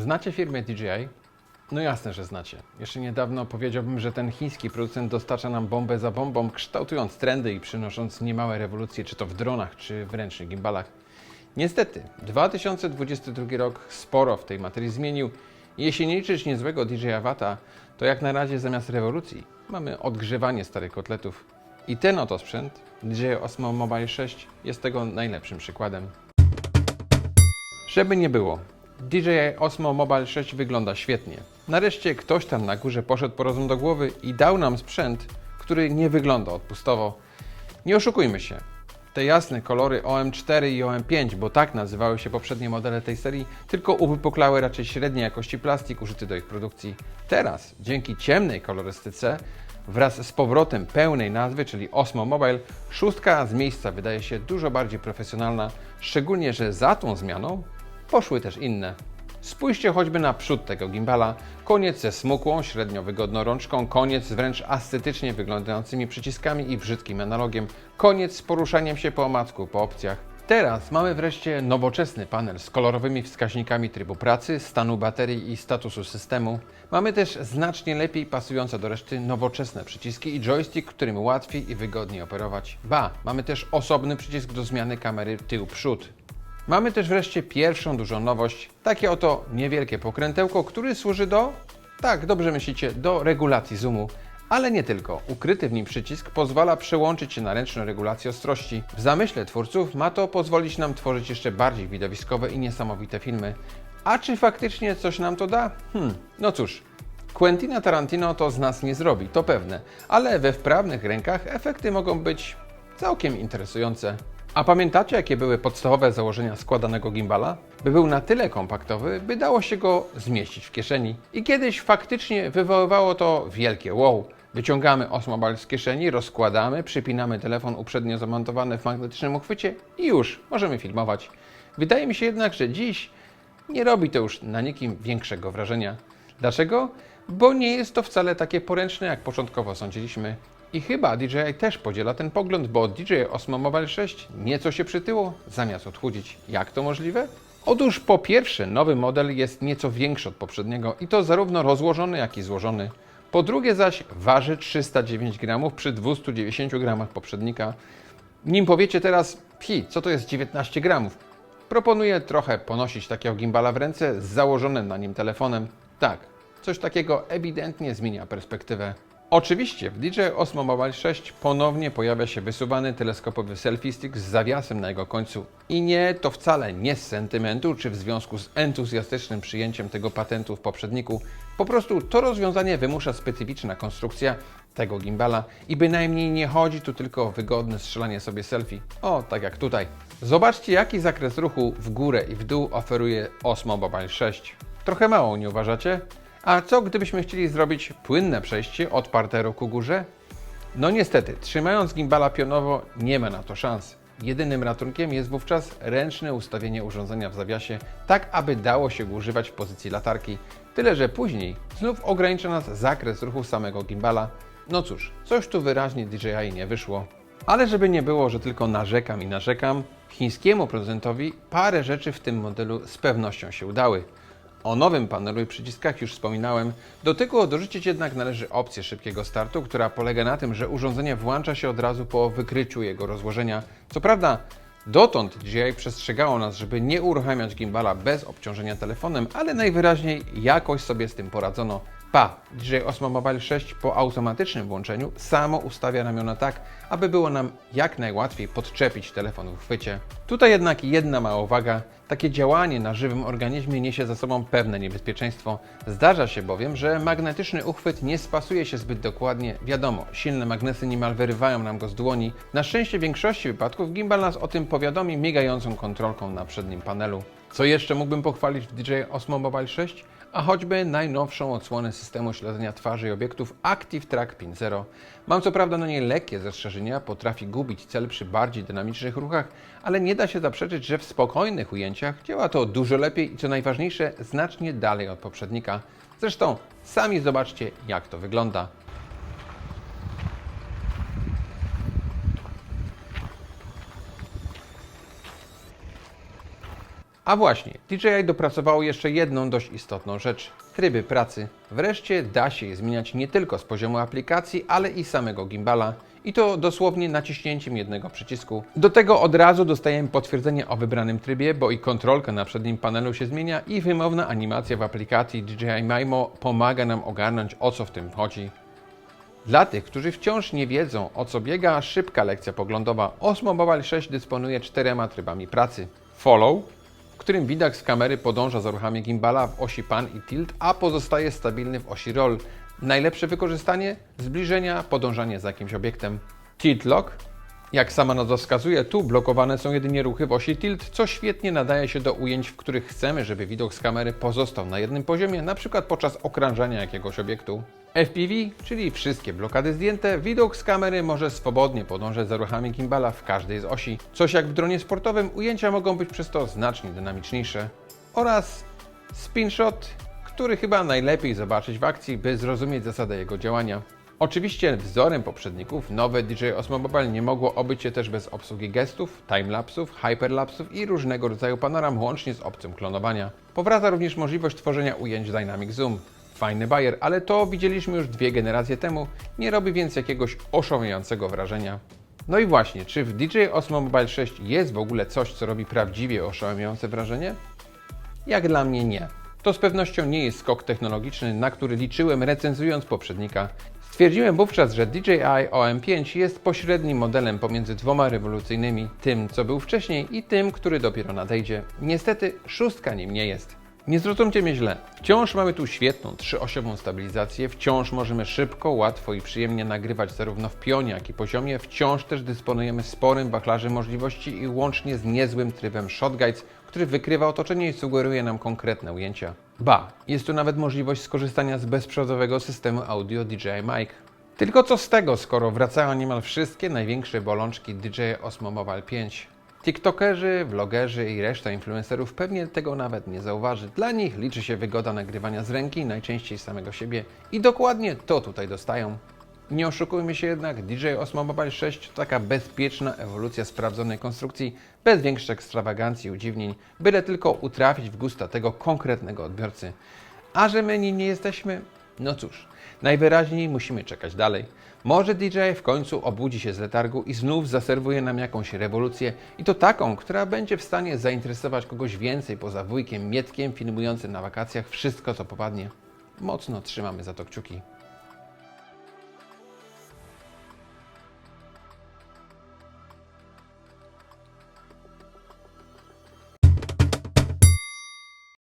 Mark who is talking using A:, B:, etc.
A: Znacie firmę DJI? No jasne, że znacie. Jeszcze niedawno powiedziałbym, że ten chiński producent dostarcza nam bombę za bombą, kształtując trendy i przynosząc niemałe rewolucje, czy to w dronach, czy w ręcznych gimbalach. Niestety, 2022 rok sporo w tej materii zmienił. Jeśli nie liczyć niezłego DJI Avata, to jak na razie zamiast rewolucji mamy odgrzewanie starych kotletów. I ten oto sprzęt, DJI Osmo Mobile 6, jest tego najlepszym przykładem. Żeby nie było, DJI Osmo Mobile 6 wygląda świetnie. Nareszcie ktoś tam na górze poszedł po rozum do głowy i dał nam sprzęt, który nie wygląda odpustowo. Nie oszukujmy się. Te jasne kolory OM4 i OM5, bo tak nazywały się poprzednie modele tej serii, tylko uwypuklały raczej średniej jakości plastik użyty do ich produkcji. Teraz, dzięki ciemnej kolorystyce, wraz z powrotem pełnej nazwy, czyli Osmo Mobile, szóstka z miejsca wydaje się dużo bardziej profesjonalna, szczególnie, że za tą zmianą poszły też inne. Spójrzcie choćby na przód tego gimbala. Koniec ze smukłą, średnio wygodną rączką, koniec z wręcz estetycznie wyglądającymi przyciskami i brzydkim analogiem, koniec z poruszaniem się po omacku, po opcjach. Teraz mamy wreszcie nowoczesny panel z kolorowymi wskaźnikami trybu pracy, stanu baterii i statusu systemu. Mamy też znacznie lepiej pasujące do reszty nowoczesne przyciski i joystick, którym łatwiej i wygodniej operować. Ba, mamy też osobny przycisk do zmiany kamery tył-przód. Mamy też wreszcie pierwszą dużą nowość, takie oto niewielkie pokrętełko, które służy do, tak dobrze myślicie, do regulacji zoomu, ale nie tylko. Ukryty w nim przycisk pozwala przełączyć się na ręczną regulację ostrości. W zamyśle twórców ma to pozwolić nam tworzyć jeszcze bardziej widowiskowe i niesamowite filmy. A czy faktycznie coś nam to da? Hmm, no cóż, Quentina Tarantino to z nas nie zrobi, to pewne, ale we wprawnych rękach efekty mogą być całkiem interesujące. A pamiętacie, jakie były podstawowe założenia składanego gimbala? By był na tyle kompaktowy, by dało się go zmieścić w kieszeni. I kiedyś faktycznie wywoływało to wielkie wow. Wyciągamy osmobal z kieszeni, rozkładamy, przypinamy telefon uprzednio zamontowany w magnetycznym uchwycie i już możemy filmować. Wydaje mi się jednak, że dziś nie robi to już na nikim większego wrażenia. Dlaczego? Bo nie jest to wcale takie poręczne, jak początkowo sądziliśmy. I chyba DJI też podziela ten pogląd, bo DJI Osmo Mobile 6 nieco się przytyło, zamiast odchudzić. Jak to możliwe? Otóż po pierwsze, nowy model jest nieco większy od poprzedniego i to zarówno rozłożony, jak i złożony. Po drugie zaś waży 309 gramów przy 290 gramach poprzednika. Nim powiecie teraz, pi, co to jest 19 gramów? Proponuję trochę ponosić takiego gimbala w ręce z założonym na nim telefonem. Tak, coś takiego ewidentnie zmienia perspektywę. Oczywiście w DJI Osmo Mobile 6 ponownie pojawia się wysuwany teleskopowy selfie stick z zawiasem na jego końcu. I nie, to wcale nie z sentymentu, czy w związku z entuzjastycznym przyjęciem tego patentu w poprzedniku. Po prostu to rozwiązanie wymusza specyficzna konstrukcja tego gimbala i bynajmniej nie chodzi tu tylko o wygodne strzelanie sobie selfie. O, tak jak tutaj. Zobaczcie jaki zakres ruchu w górę i w dół oferuje Osmo Mobile 6. Trochę mało, nie uważacie? A co gdybyśmy chcieli zrobić płynne przejście od parteru ku górze? No niestety, trzymając gimbala pionowo nie ma na to szans. Jedynym ratunkiem jest wówczas ręczne ustawienie urządzenia w zawiasie, tak aby dało się go używać w pozycji latarki. Tyle, że później znów ogranicza nas zakres ruchu samego gimbala. No cóż, coś tu wyraźnie DJI nie wyszło. Ale żeby nie było, że tylko narzekam i narzekam, chińskiemu producentowi parę rzeczy w tym modelu z pewnością się udały. O nowym panelu i przyciskach już wspominałem. Do tego dorzucić jednak należy opcję szybkiego startu, która polega na tym, że urządzenie włącza się od razu po wykryciu jego rozłożenia. Co prawda, dotąd DJI przestrzegało nas, żeby nie uruchamiać gimbala bez obciążenia telefonem, ale najwyraźniej jakoś sobie z tym poradzono. Pa, DJI Osmo Mobile 6 po automatycznym włączeniu samo ustawia ramiona tak, aby było nam jak najłatwiej podczepić telefon w chwycie. Tutaj jednak jedna mała uwaga. Takie działanie na żywym organizmie niesie za sobą pewne niebezpieczeństwo. Zdarza się bowiem, że magnetyczny uchwyt nie spasuje się zbyt dokładnie. Wiadomo, silne magnesy niemal wyrywają nam go z dłoni. Na szczęście w większości wypadków gimbal nas o tym powiadomi migającą kontrolką na przednim panelu. Co jeszcze mógłbym pochwalić w DJI Osmo Mobile 6? A choćby najnowszą odsłonę systemu śledzenia twarzy i obiektów Active Track Pin Zero. Mam co prawda na niej lekkie zastrzeżenia, potrafi gubić cel przy bardziej dynamicznych ruchach, ale nie da się zaprzeczyć, że w spokojnych ujęciach działa to dużo lepiej i co najważniejsze, znacznie dalej od poprzednika. Zresztą sami zobaczcie, jak to wygląda. A właśnie, DJI dopracowało jeszcze jedną dość istotną rzecz tryby pracy. Wreszcie da się je zmieniać nie tylko z poziomu aplikacji, ale i samego gimbala. I to dosłownie naciśnięciem jednego przycisku. Do tego od razu dostajemy potwierdzenie o wybranym trybie, bo i kontrolka na przednim panelu się zmienia i wymowna animacja w aplikacji DJI Mimo pomaga nam ogarnąć o co w tym chodzi. Dla tych, którzy wciąż nie wiedzą o co biega, szybka lekcja poglądowa. Osmo Mobile 6 dysponuje czterema trybami pracy. Follow, którym widok z kamery podąża za ruchami gimbala w osi pan i tilt, a pozostaje stabilny w osi roll. Najlepsze wykorzystanie? Zbliżenia, podążanie za jakimś obiektem. Tilt lock, jak sama nazwa wskazuje, tu blokowane są jedynie ruchy w osi tilt, co świetnie nadaje się do ujęć, w których chcemy, żeby widok z kamery pozostał na jednym poziomie, np. podczas okrążania jakiegoś obiektu. FPV, czyli wszystkie blokady zdjęte, widok z kamery może swobodnie podążać za ruchami gimbala w każdej z osi. Coś jak w dronie sportowym, ujęcia mogą być przez to znacznie dynamiczniejsze. Oraz spinshot, który chyba najlepiej zobaczyć w akcji, by zrozumieć zasadę jego działania. Oczywiście wzorem poprzedników nowe DJI Osmo Mobile nie mogło obyć się też bez obsługi gestów, timelapsów, hyperlapsów i różnego rodzaju panoram łącznie z opcją klonowania. Powraca również możliwość tworzenia ujęć Dynamic Zoom. Fajny bajer, ale to widzieliśmy już dwie generacje temu, nie robi więc jakiegoś oszałamiającego wrażenia. No i właśnie, czy w DJI Osmo Mobile 6 jest w ogóle coś, co robi prawdziwie oszałamiające wrażenie? Jak dla mnie nie. To z pewnością nie jest skok technologiczny, na który liczyłem recenzując poprzednika. Stwierdziłem wówczas, że DJI OM5 jest pośrednim modelem pomiędzy dwoma rewolucyjnymi, tym co był wcześniej i tym, który dopiero nadejdzie. Niestety szóstka nim nie jest. Nie zrozumcie mnie źle. Wciąż mamy tu świetną trzyosiową stabilizację, wciąż możemy szybko, łatwo i przyjemnie nagrywać zarówno w pionie, jak i poziomie, wciąż też dysponujemy sporym wachlarzem możliwości i łącznie z niezłym trybem Shot Guides, który wykrywa otoczenie i sugeruje nam konkretne ujęcia. Ba, jest tu nawet możliwość skorzystania z bezprzewodowego systemu audio DJI Mic. Tylko co z tego, skoro wracają niemal wszystkie największe bolączki DJI Osmo Mobile 5? TikTokerzy, vlogerzy i reszta influencerów pewnie tego nawet nie zauważy. Dla nich liczy się wygoda nagrywania z ręki, najczęściej samego siebie i dokładnie to tutaj dostają. Nie oszukujmy się jednak, DJI Osmo Mobile 6 to taka bezpieczna ewolucja sprawdzonej konstrukcji, bez większych ekstrawagancji i udziwnień, byle tylko utrafić w gusta tego konkretnego odbiorcy. A że my nim nie jesteśmy? No cóż, najwyraźniej musimy czekać dalej. Może DJI w końcu obudzi się z letargu i znów zaserwuje nam jakąś rewolucję i to taką, która będzie w stanie zainteresować kogoś więcej poza wujkiem Mietkiem filmującym na wakacjach wszystko co popadnie. Mocno trzymamy za to kciuki.